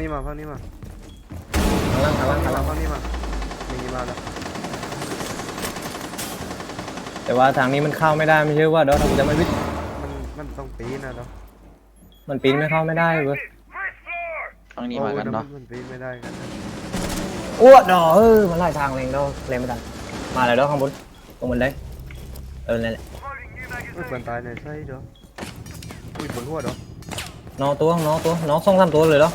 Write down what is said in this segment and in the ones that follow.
นี้มาฝั่งนี้มาข้างล่างข้างฝั่ล่างงนี้ข้างมาล่างฝั่งนี้มานี่มาแล้วแต่ว่าทางนี้มันเข้าไม่ได้ไม่ใช่ว่าเดี๋ยวเราจะไม่วิทย์มันมันต้องปีนนะเนาะมันปีนไม่เข้าไม่ได้เว้ยทางนี้มากันเนาะโอ้ยมันปีนไม่ได้กันนะอ้วดดอเออมาไล่ทางเลงเด้อเลงไม่ทันมาเลยเด้อข้างบนตรงบนเลยเออนั่นแหละไม่ควรตายในไส้เด้ออุ้ยบนหัวเด้อนอตัวน้อตัวน้อสองสามตัวเลยเด้อ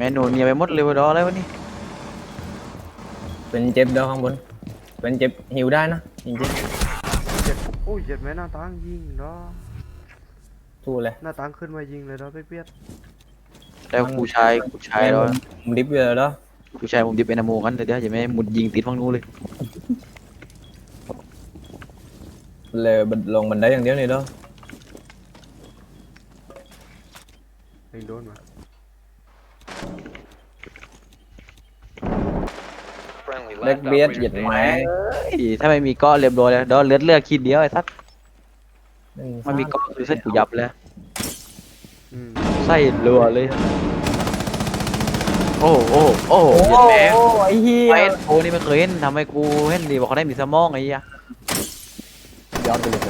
แม่หนูเนี่ยไปหมดเลยว่ะดออะไรวะนี่เป็นเจ็บเด้อข้างบน เป็นเจ็บหิวได้นะจริงเจ็ดโอ้ยเจ็ดแม่หน้าต่างยิงเด้อๆสู้เลยหน้าต่างขึ้นมายิงเลยเด้อไปเปียดแล้วกูชายกูชายเรามุมดิฟเลยเด้อกูชายผมดิเป็นนโมกันเดี๋ยวเดี๋ยวจะไม่หมุดยิงติดฝั่งนู้นเลยเลยบันลงบันไดอย่างเดียวนี่เด้อยิงโดนมา เล็กเบียดเหยียดแหมเฮ้ยถ้าไม่มีก้อนเรียบร้อยแล้วดอเลือดเลือดคิดเดียวไอ้สัสหนึ่งมันมีก้อนคือเส้นกูยับเลยอืมไส้รัวเลย โอ้โอ้โอ้โอ้เหี้ยแม่โหไอ้เหี้ยไม่เห็นโอ้นี่ไม่เคยเห็นทำไมกูเห็นดีบอกเขาได้มีสมองไอ้เหี้ยย้อนไปเลย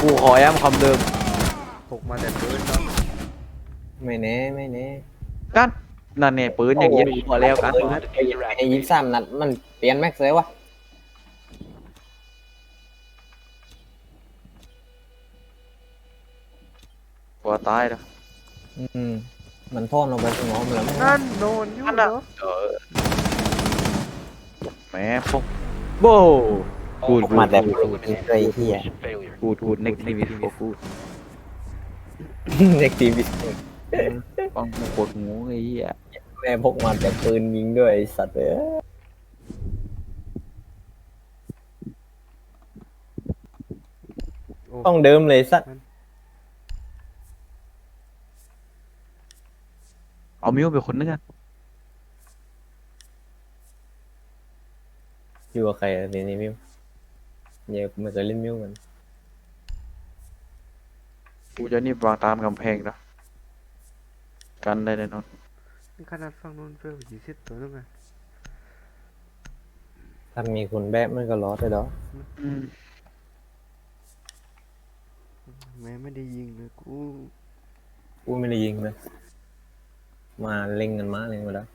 กูขอย้ำคำเดิมหกมาแต่ปืนเนาะไม่แน่ไม่แน่กันนั่นเนี่ยปืนอย่างเงี้ยกูขอแล้วกันไอ้ยิงสามนัดมัน เปลี่ยนแม็กซ์เลยวะกลัวตายแล้วอืมมันท่อนลงไปสมองมันแล้วไม่นั่นโดนอยู่เด้อเออแหมพวกโบ้กูดมาแต่กูดปืนยิงเลยไอ้เหี้ยกูดกูดเน็กทีวีกูดเด็กทีวีฟังกูปวดหูไอ้เหี้ยแม่พกมาแต่ปืนยิงด้วยไอ้สัตว์เอ้ยโอ้ ต้องเดิมเลยสัตว์เอามิวไปคนนึงกันอยู่กับใครอะทีนี้มิวเนี่ยกูไม่เคยเล่นมิวมันกูจะนี่วางตามกำแพงนะกันได้แน่นอน นี่ขนาดฝั่งนู้นเฟลยี่สิบตัวนึงไง ถ้ามีคนแบบมันก็ล้อได้ดอกอืมแม่ไม่ได้ยิงเลยกูกูไม่ได้ยิงเลยมาเล็งกันมาเล็งมาแล้ว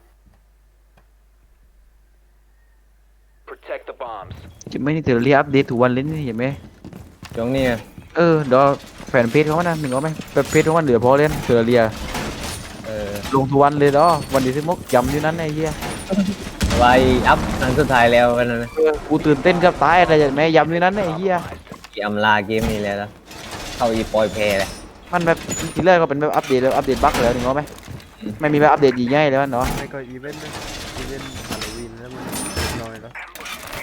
Protect the bombs. จะไม่นี่เธอเรียกอัปเดตทุกวันเลยนี่เห็นไหมช่วงนี้อะเออเดี๋ยวแฟนเพจเขานะหนึ่งเอาไหมแฟนเพจเขามันเหลือพอเล่นเธอเรียเออลงทุกวันเลยเนาะวันที่สิบมกจำอยู่นั้นไอ้เหี้ย ไว้อัพครั้งสุดท้ายแล้วกันนะเออกูตื่นเต้นกับตายอะไรอย่างแม่ย้ำอยู่นั้นไอ้เหี้ยที่อำลาเกมนี้แล้วนะเข้าอีปอยแพรเลยมันแบบทีแรกก็เป็นแบบอัปเดตแล้วอัปเดตบั๊กแล้วหนึ่งเอาไหมอืมไม่มีแบบอัปเดตใหญ่ๆแล้วเนาะไม่ก็อีเวนต์นะอีเวนต์ฮาโลวีนแล้วมันน้อยแล้ว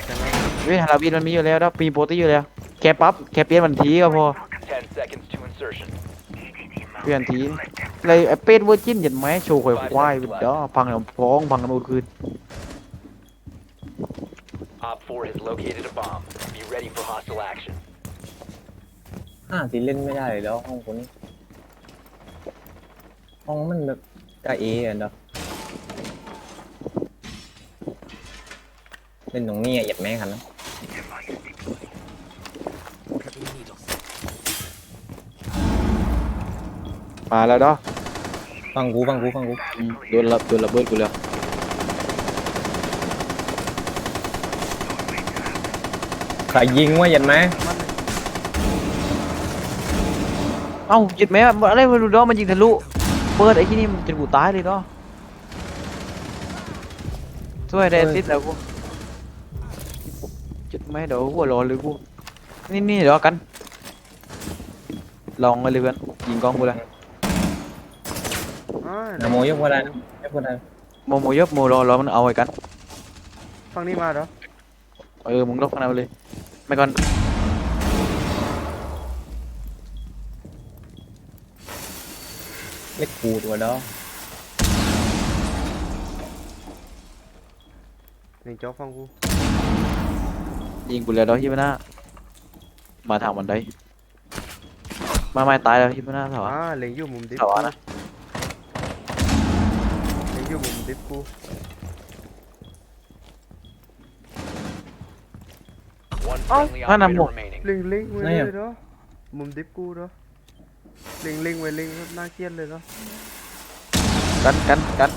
ใช่ไหมเว้ยฮาราบีนมันมีอยู่แล้วแล้วมีโปรตีอยู่แล้วแค่ปั๊บแค่เปลี่ยนวันทีก็พอ10 seconds to insertion. เปลี่ยนทีเลยไอ้เป็ดเวอร์จินเห็นไหมโชว์ข่อยควายวิดเด้อพังลำฟ้องพังกันโอคืน Op 4 has located a bomb. Be ready for hostile action. ห้าที่เล่นไม่ได้เลยแล้วห้องคนนี้ ห้องมันแบบกะเออะเนาะเล่นตรงนี้อะเหยียดแม่คันนะ มาแล้วเด้อฟังกูฟังกูฟังกูอืมโดนระโดนระเบิดกูแล้ว ใครยิงวะเหยียดแม่เอ้าจิตแม่อะไรไม่รู้เด้อมันยิงทะลุ เปิดไอ้ที่นี่มันจนกูตายเลยเด้อช่วยได้สิแล้วกูจิตแม่เดี๋ยวหัวร้อนเลยกู นี่นี่เดี๋ยวกัน ลองเลยเพื่อนยิงกล้องกูเลยอ้ายนะโมยกว่าได้นะยกว่าได้โมโมยบโมรอรอมันเอาไว้กัน ฝั่งนี้มาเด้อเออ มึงลบข้างในไปเลย ไม่ก่อน เล็กกูตัวเด้อหนึ่งจอฝั่งกูยิงกูแล้วเด้อที่มันน่ามาทางบันไดมาไม่ตายแล้วที่ไม่น่าถอดอ่าเล็งอยู่มุมดิฟสวะนะเล็งอยู่มุมดิฟกู One friendly Ah, nằm operator một. remaining. เล็งเล็งไว้ไหนเลอะยเนาะมุมดิฟกูเนาะเล็งเล็งไว้เล็งน่าเกลียดเลยเนาะกันกันกัน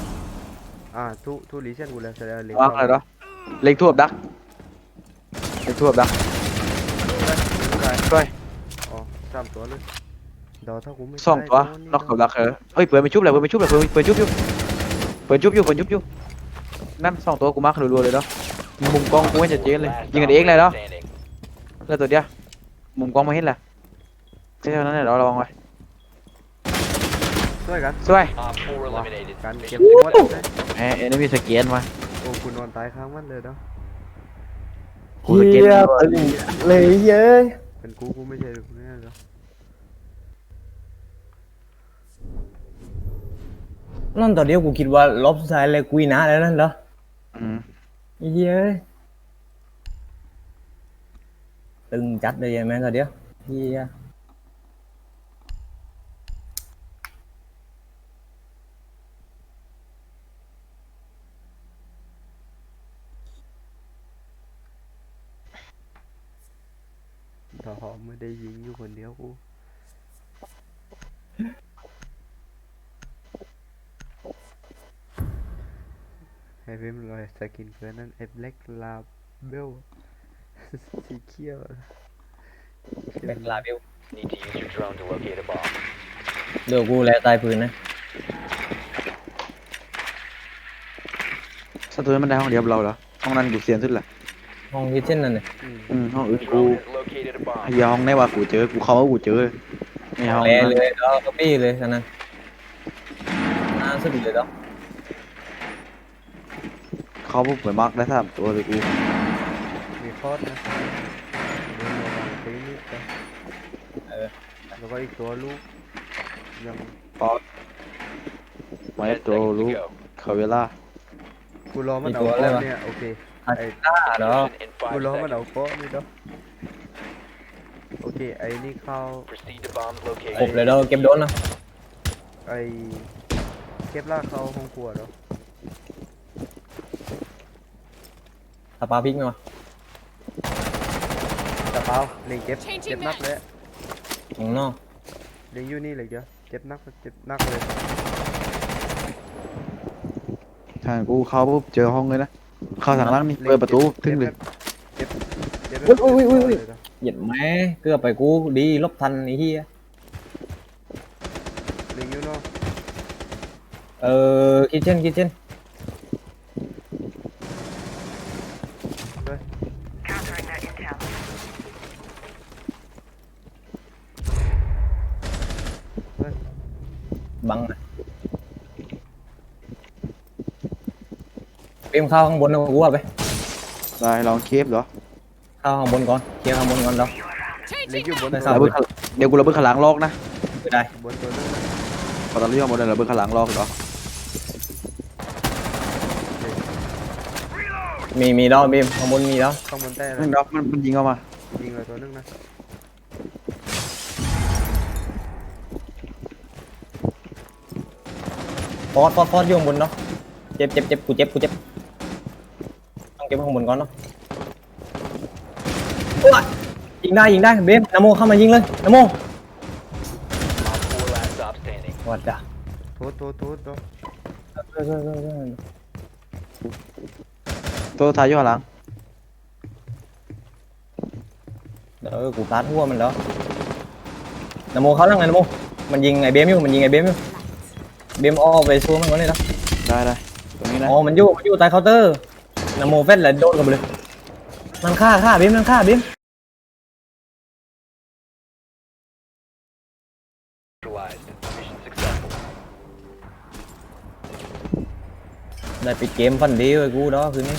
อ่าทุทุรีเช่นกูแล้วแสดงว่าเล็งวางเลยเนาะเล็งทั่วดัก เล็งทั่วดักได้ด้วยอ๋อสามตัวเลยเดยวถ้ากูไม่สองตัวใช่นอกกับดักเออเฮ้ยเปิดไปชุบเลยเปิดไปชุบเลยเปิดเปิดชุบอยู่เปิดชุบอยู่เปิดชุบอยู่นั่นสองตัวกูมาร์ครัวๆเลยเนาะมุมกล้องกูไม่ชัดเจนเลย Last ยิงกันเองเลยเนาะ operator standing. แล้วตัวเดียวมุมกล้องไม่เห็นแหละแค่นั้นแหละเราระวังไว้ช่วยกันสวย Op 4 eliminated. การเก็บ Mission หมด successful. แหมเอ็นมีสแกนมาโอ้คุณนอนตายค้างมันเลยเนาะกูสแกนเฮียด้วยตึงเลยเย้ยเป็นกูกูไม่ใช่กูแน่เนาะนั่นตอนเดียวกูคิดว่าลบสุดท้ายเลยกุยนะแล้วนั่นเหรออืม เย้ย ตึงจัดเลยยังแม่ตอนเดียวเฮียต่อห อมไม่ได้ยิงอยู่คนเดียวกูไอ้เพิ่มรอยสกินเกินนั้นไอ้เล็กลาเบลสีเขียวเป็นลาบิว Need to use your drone to locate a bomb. เดี๋ยวกูแลตายปืนนะ สตูดิโอมันได้ห้องเดียวกับเราเหรอ ห้องนั้นกูเสียนสุดละห้องคิทเช่นนั่นเนี่ยอืมอืมห้องอื่นกู Drone has located a bomb. ไอ้เหี้ยห้องไหนว่ากูเจอ กูเข้าว่ากูเจอในห้องแลนั้นเลยแล้วก็ปี้เลยอันนั้นน่าสุดเลยแล้วเขาปุ๊บเหมือนมาร์กได้สามตัวเลยกูมี คอร์สนะเดินระวังตีนิดไปเออแล้วก็อีกตัวลูกยังไว้ Ten ตัว seconds to รู้ go. เขาเวลากูรอมันมีเอาตัวเกาะอะไรวะ เนี่ยโอเคฮัตไอ้ต้าเหรอ Mission in กู five รอมัน seconds. เอาเกาะนี่เนาะโอเคไอ้นี่เข้า Proceed to bomb's ครบ location. เลยแล้วเก็บโดนนะไอ้เก็บลากเข้าห้องครัวเนาะตาปาพริกไหมวะแต่ เปล่าเล็งเจ็บเจ็บนักเลยของนอกเล็งอยู่นี่เลยเจ้ะเจ็บนักเจ็บนักเลยทางกูเข้าปุ๊บเจอห้องเลยนะเข้าทางล่างนี่เปิดประตูถึงเลยเจ็บเจ็บอุ้ยอุ้ยอุ้ยอุ้ยเจ็บเหยียดแม่เกือบไปกูดีลบทันไอ้เหี้ยเล็งอยู่เนาะเออคิทเช่นคิทเช่น เฮ้ย บังนะ เตรียมเข้าข้างบนนะกูว่าไปได้ลองเคฟเหรอเข้าข้างบนก่อนเคลียร์ข้างบนก่อนแล้วเล็งอยู่บนไม่ทตัราบวระเบิดข้างเดี๋ยวกูระเบิดขางหลังลอกนะไม่ได้บนตัวนึงนะพอตอนนี้ยอมหมดเลยระเบิดขางหลังลอกเหรอมีมีแล้วบีมข้างบนมีแล้วข้างบนใต้นั่นนะดอกมันมันยิงออกมายิงเลยตัวนึงนะฟอสฟอสฟอสอยู่ข้างบนเนาะเจ็บเจ็บเจ็บกูเจ็บกูเจ็บต้อง เก็บข้างบนก่อนเนาะโอ้ยยิงได้ยิงได้เบมนโมเข้ามายิงเลยนโม Op 4 last stop standing. วัดจ้ะโทษโทษโทษโทษตัวท้ายอยู่ข้างหลังเออกูพลาดหัวมันแล้วนโมเข้าแล้วไงนโมมันยิงไอ้เบมอยู่มันยิงไอ้เบมอยู่เบมอ้อไปสู้มันก่อนเลยนะได้ได้ตรงนี้นะอ๋อมันอยู่มันอยู่ใต้เคาน์เตอร์ นโมเฟสแล้วโดนกันไปเลย มันฆ่าฆ่าบิมมันฆ่าบิม Neutralized. Mission successful. ได้ปิดเกมฟันดีเลยกู đó คืนนี้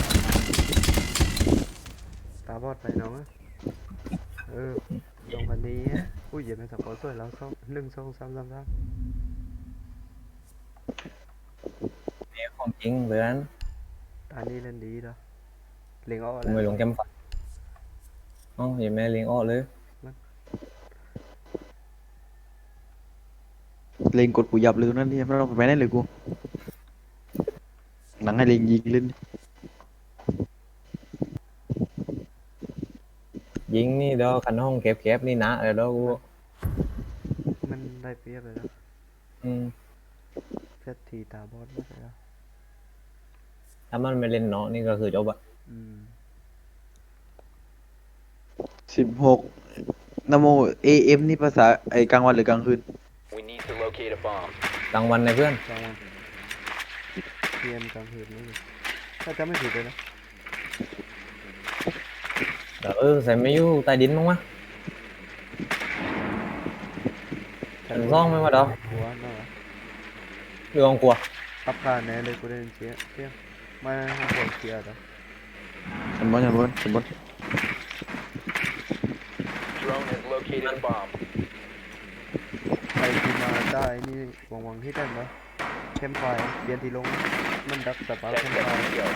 ตาบอดไปน้องอะเออตรงวันนี้อะอุ้ยอย่าไปสับสวยแล้วสองหนึ่งสองสามสามสามนี่ของจริงเพื่อน ตานี้เล่นดีเนาะเล็งอ้อกูไม่ลงแคมป์ฝันอ๋ออย่าแม่เลี้ยงอ้อเลย เลงกดกูยับเลยตรงนั่นนี่ไม่ต้องไปไหนเลยกู หนังให้เลงยิงเล่นยิงนี่เด้อคันห้องเก็บเก็บนี่นะเออเด้อกูมันได้เปรียบเลยแล้วอืมเพชรทีตาบอดหมดเลยแล้ว ถ้ามันไม่เล่นเนาะนี่ก็คือจบอะอืมสิบหกนโมเอเอ็มนี่ภาษาไอ้กลางวันหรือกลางคืน We need to locate a bomb. กลางวันในเพื่อน กลางวันเทียนกลางคืนนี่ถ้าจะไม่ผิดเลยนะแต่เออใส่ไม่อยู่ใต้ดินมั้งวะ Thành Long mới vào đâu? หัวน่ะเรื่องกลัว ปับผ่านแน่เลยกูได้ยินเสียงเสียง มาห้องบอกเสียเหรอฉันบอลฉันบอลฉันบอล Drone has located a bomb. ใครที่มาได้นี่หวังหวังที่ได้ไหมเข้มไฟเปลี่ยนที่ลงมันดักสปา10เข้มไฟ seconds to go.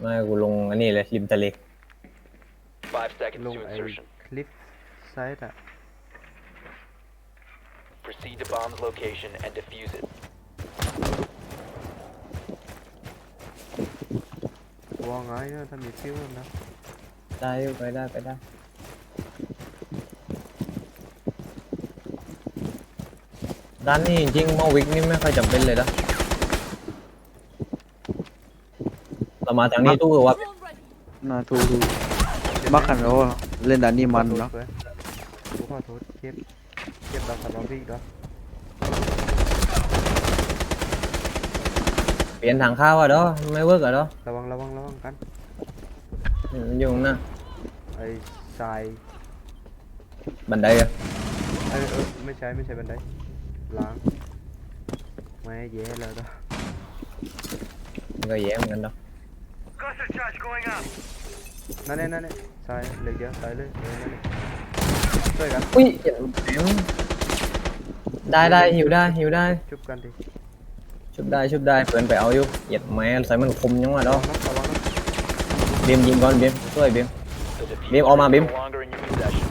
ไม่กูลงอันนี้เลยริมทะเล5 seconds ลง to ไอ้ insertion. คลิปไซต์อะ Proceed to bomb's location and defuse it. ว่าไงอะถ้ามีฟิวนะได้อยู่ไปได้ไปได้ด้านนี้จริงๆมอวิกนี่ไม่ค่อยจำเป็นเลยนะเรามาทางนี้ตู้ว่าน่าทูทูมักขันแล้วอะเล่นด่านนี้มันเนาะกูขอโทษเก็บเก็บดักสปาพี่ก็ เปลี่ยนทางข้าวอะเด้อไม่เวิร์กอะเด้อระวังระวังระวังกันมันอยู่ข้างหน้าไอ้ทรายบันไดอะเอ้ยเออไม่ใช่ไม่ใช่บันไดล้างไม่แย่แล้วก็มันก็แย่เหมือนกันเด้อนั่นเนี่ยนั่นเนี่ยทรายเลยเยอะทรายเลยเออนั่นเนี่ยช่วยกันอุ้ยเจ็บแหมได้ได้หิวได้หิวได้ ชุบกันดิ ชุบได้ชุบได้เพื่อนไปเอาอยู่เหยียดแม่ใส่มันคมยังวะระเด้อวังนะระวังนะเบียมยิงก่อนเบียมช่วยเบียม The diffuser Bim, Oma, is Bim. no longer in your possession.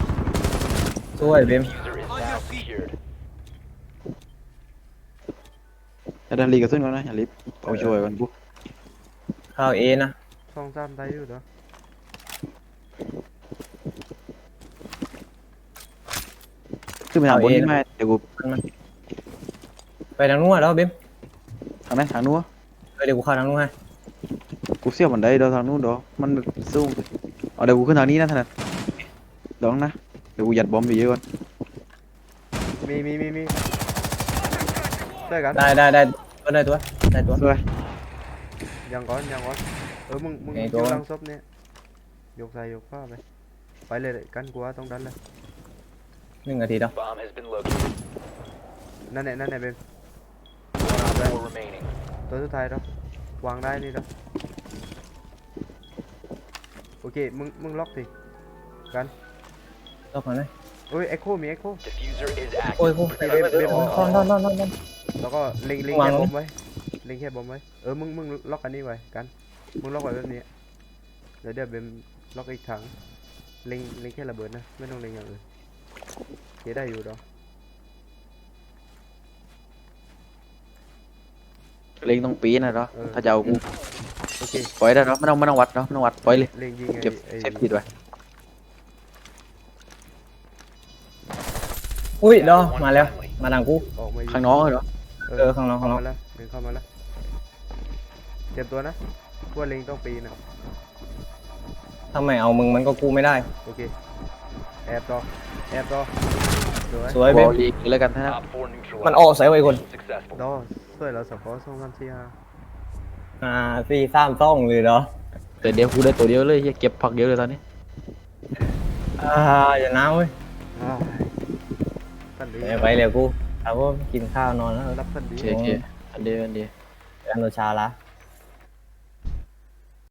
ช่วยเบียม Diffuser is now secured. จะดันลีกับซึ่งก่อนนะอย่าลิฟเอาช่วยกันกูข้าวเอนะสองสามได้อยู่เหรอขึ้นไปทางบนนี่ไหมเดี๋ยวกูไปทางนู้นเด้อเบียม ทางไหนทางนู้นวะเออเดี๋ยวกูเข้าทางนู้นให้กูเสียบบันไดเดี๋ยวทางนู้นเดี๋ยวมันสูงเอาเดี๋ยวกูขึ้นทางนี้นะท่านเดี๋ยวนะ เดี๋ยวกูยัดบอมไปเยอะก่อนมีมีมีมีช่วยกันได้ได้ได้ตัวได้ตัวได้ตัว สวยยังก่อนยังก่อนเออมึงมึงไอ้อตัวยู่หลังศพเนี่ยยกใส่ยกฟ้าไปไปเลยกันกูว่าต้องดันเลยหนึ่งนาทีเด้อ Bomb has been located. นั่นแหละนั่นแหละเบม One op four remaining. ตัวสุดท้ายแล้ววางได้นี่แล้วโอเค มึง มึงล็อกสิกันรอบก่อนนะโอ้ยเอ็กโคมีเอ็กโค Diffuser is โอ้ย active. กูเบมเบมนอนนอนนอนนอนนอน แล้วก็เล็งเล็งวางแค่ไว้ บอมไว้เล็งแค่บอมไว้เออมึงมึงล็อกอันนี้ไว้กันมึงล็อกไว้แบบนี้เดี๋ยวเดี๋ยวเบมล็อกอีกถังเล็งเล็งแค่ระเบิดนะไม่ต้องเล็งอย่างอื่นโอเคได้อยู่ดอก เล็งต้องปีนนะเนาะเออ ถ้าจะเอากูโอเคปล่อยได้เนาะไม่ต้องไม่ต้องวัดเนาะไม่ต้องวัดปล่อยเลยเล็งยิงไอ้เก็บไอ้เซฟติดไว้อุ้ยเด้อมาแล้ว มาทางกู ออกมายิข้างน้องเลยเนาะเอเออข้างนอกข้างนอก เข้มแล้วเดินเข้ามาแล้วเตรียมตัวนะพว่าเล็งต้องปีนอะถ้าไม่เอามึงมันก็กูไม่ได้ โอเคแอบต่อแอบต่อสวยสวยเบบมอลลีกแล้วกันนะ Top four neutralized. มันออกใส่ไว้คน Successful. ดอส วยแล้วสกอร์สองพันสี่ห้าอ่าสี่สามสองเลยเนาะแต่เดี๋ยวกูได้ตัวเดียวเลยเหี้ยเก็บผักเดียวเลยตอนนี้อ่าอย่าน้าเว้ยอ้าวสันดีไปเลยกูเอาว่ากินข้าวนอนแล้ว รับสันดี โอเคโอเคอันเดียวอันเดียว อันโนชาละ